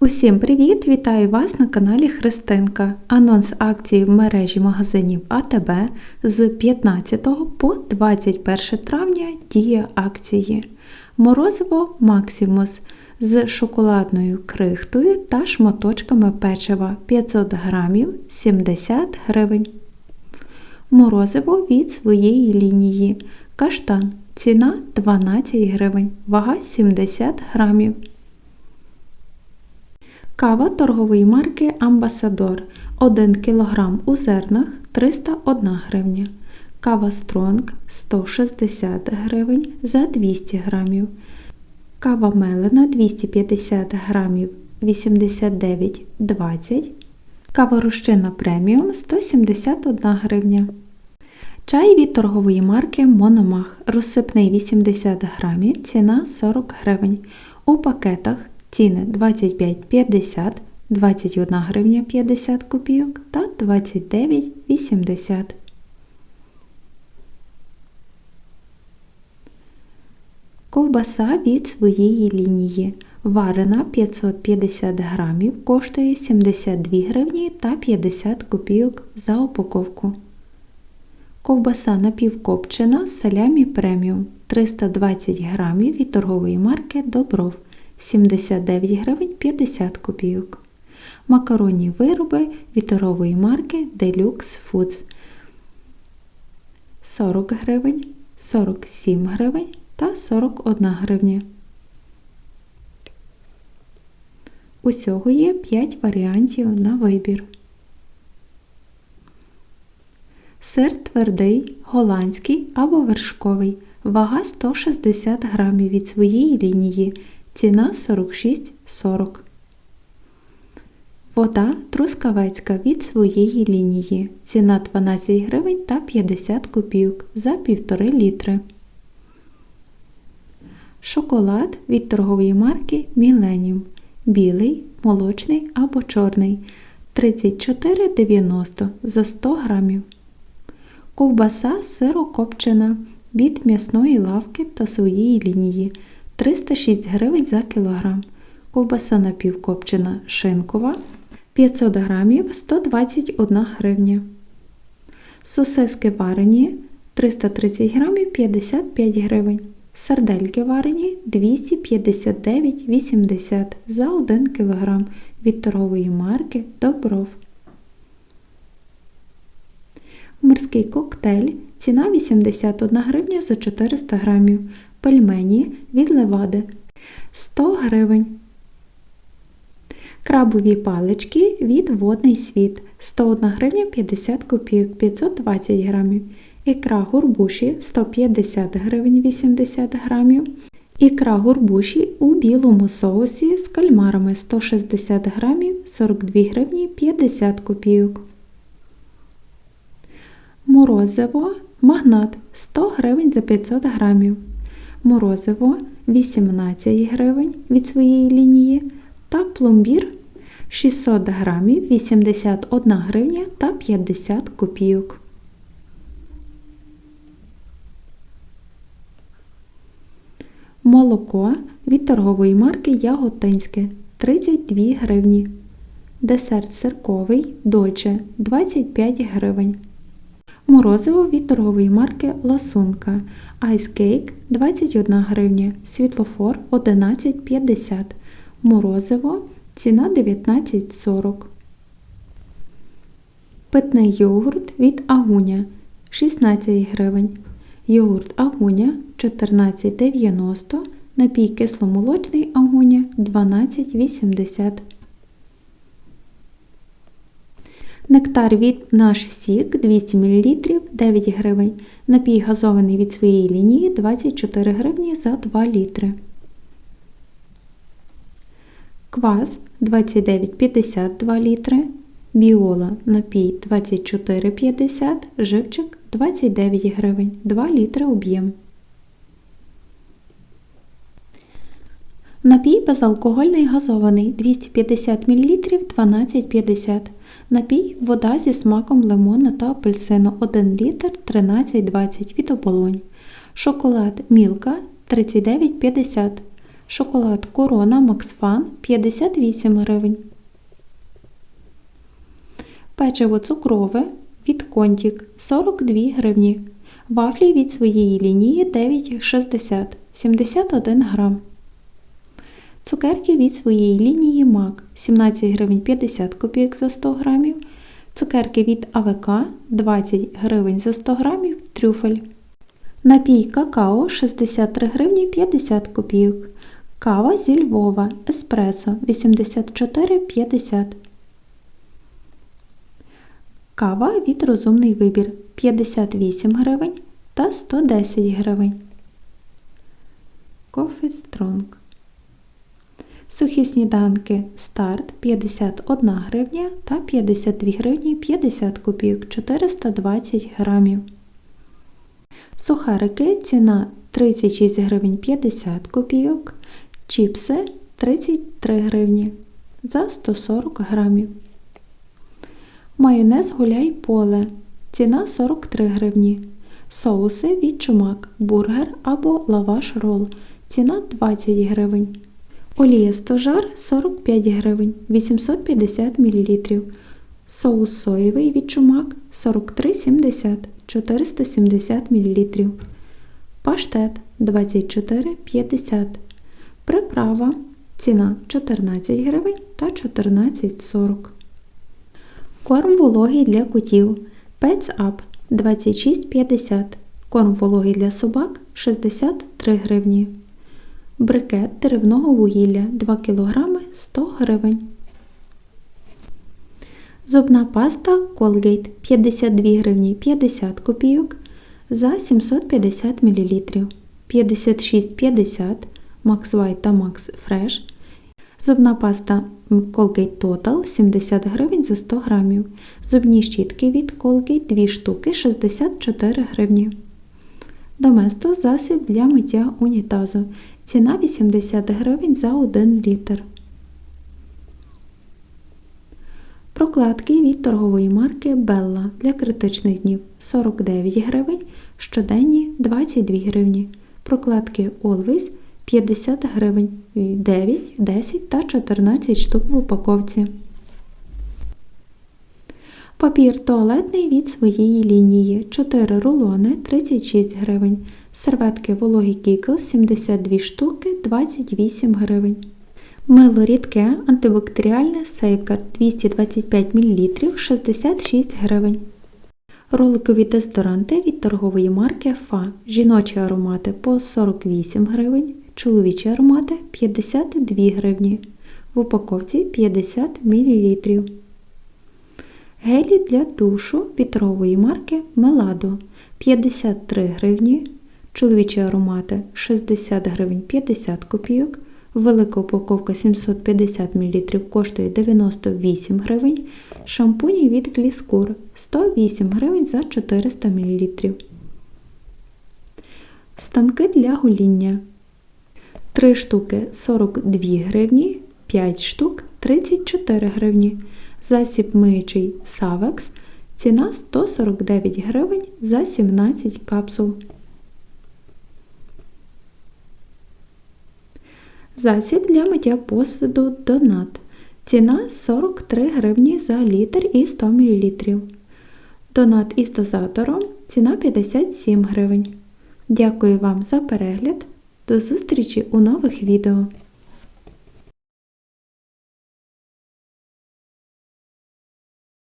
Усім привіт! Вітаю вас на каналі Христинка. Анонс акції в мережі магазинів АТБ з 15 по 21 травня діє акції. Морозиво Максимус з шоколадною крихтою та шматочками печива 500 грамів 70 гривень. Морозиво від своєї лінії. Каштан. Ціна 12 гривень, вага 70 грамів. Кава торгової марки Амбасадор 1 кг у зернах 301 гривня. Кава Стронг 160 гривень за 200 грамів. Кава мелена 250 грамів 89,20. Кава розчинна преміум 171 гривня. Чай від торгової марки Мономах розсипний 80 грамів, ціна 40 гривень. У пакетах ціни 25,50, 21 гривня 50 копійок та 29,80. Ковбаса від своєї лінії. Варена 550 грамів коштує 72 гривні та 50 копійок за упаковку. Ковбаса напівкопчена салямі преміум 320 грамів від торгової марки Добров 79 гривень 50 копійок. Макаронні вироби від торгової марки Deluxe Foods 40 гривень, 47 гривень та 41 гривня. Усього є 5 варіантів на вибір. Сир твердий, голландський або вершковий. Вага 160 грамів від своєї лінії. Ціна 46,40. Вода трускавецька від своєї лінії. Ціна 12 гривень та 50 копійок за 1,5 літри. Шоколад від торгової марки Millennium. Білий, молочний або чорний 34,90 за 100 грамів. Ковбаса сирокопчена від м'ясної лавки та своєї лінії 306 гривень за кілограм. Ковбаса напівкопчена шинкова 500 грамів 121 гривня. Сосиски варені 330 грамів 55 гривень. Сардельки варені 259,80 за 1 кг від торгової марки Добров. Морський коктейль. Ціна 81 гривня за 400 грамів. Пельмені від левади 100 гривень. Крабові палички від водний світ 101 гривня 50 копійок 520 грамів. Ікра гурбуші 150 гривень 80 грамів. Ікра гурбуші у білому соусі з кальмарами 160 грамів 42 гривні 50 копійок. Морозиво магнат 100 гривень за 500 грамів. Морозиво 18 гривень від своєї лінії та пломбір 600 грамів 81 гривня та 50 копійок. Молоко від торгової марки Яготинське 32 гривні. Десерт сирковий Дольче 25 гривень. Морозиво від торгової марки Ласунка. Айскейк 21 гривня. Світлофор 11,50. Морозиво ціна 19,40. Питний йогурт від Агуня 16 гривень. Йогурт Агуня 14,90. Напій кисломолочний Агуня 12,80. Нектар від наш сік 200 мл 9 гривень. Напій газований від своєї лінії 24 гривні за 2 літри. Квас 29,52 літри. Біола напій 24,50, живчик 29 гривень, 2 літри об'єм. Напій безалкогольний газований 250 мл 12,50 Напій вода зі смаком лимона та апельсину 1 літр 13,20 від оболонь. Шоколад Мілка 39,50 Шоколад Корона Максфан 58 гривень. Печиво цукрове від Контік 42 гривні. Вафлі від своєї лінії 9,60 71 грам. Цукерки від своєї лінії МАК 17 гривень 50 копійок за 100 грамів. Цукерки від АВК 20 гривень за 100 грамів трюфель. Напій какао 63 гривні 50 копійок. Кава зі Львова Еспресо 84,50. Кава від розумний вибір 58 гривень та 110 гривень. Coffee Strong. Сухі сніданки старт 51 гривня та 52 гривні 50 копійок 420 грамів. Сухарики ціна 36 гривень 50 копійок. Чіпси 33 гривні за 140 грамів. Майонез гуляй поле. Ціна 43 гривні. Соуси від чумак, бургер або лаваш рол. Ціна 20 гривень. Олія стожар 45 гривень 850 мл. Соус соєвий від чумак 43,70 470 мл. Паштет 24,50 Приправа ціна 14 гривень та 14,40 Корм вологий для котів Pets Up 26,50 Корм вологий для собак 63 гривні. Брикет деревного вугілля 2 кг 100 гривень. Зубна паста Colgate 52 гривні 50 копійок за 750 мл. 56,50 Max White та Max Fresh. Зубна паста Colgate Total 70 гривень за 100 грамів. Зубні щітки від Colgate 2 штуки 64 гривні. Доместо засіб для миття унітазу. Ціна 80 гривень за 1 літр. Прокладки від торгової марки Bella для критичних днів 49 гривень, щоденні 22 гривні. Прокладки Always 50 гривень 9, 10 та 14 штук в упаковці. Папір туалетний від своєї лінії 4 рулони 36 гривень. Серветки вологі Кікл 72 штуки 28 гривень. Мило рідке антибактеріальне Сейфгард 225 мл 66 гривень. Роликові дезодоранти від торгової марки Фа. Жіночі аромати по 48 гривень, чоловічі аромати 52 гривні. В упаковці 50 мл. Гелі для душу від торгової марки Меладо 53 гривні. Чоловічі аромати 60 гривень 50 копійок. Велика упаковка 750 мл коштує 98 гривень. Шампуні від Гліскур 108 гривень за 400 мл. Станки для гоління 3 штуки 42 гривні, 5 штук 34 гривні. Засіб миючий Savex. Ціна 149 гривень за 17 капсул. Засіб для миття посуду Донат. Ціна 43 гривні за літр і 100 мл. Донат із дозатором ціна 57 гривень. Дякую вам за перегляд. До зустрічі у нових відео!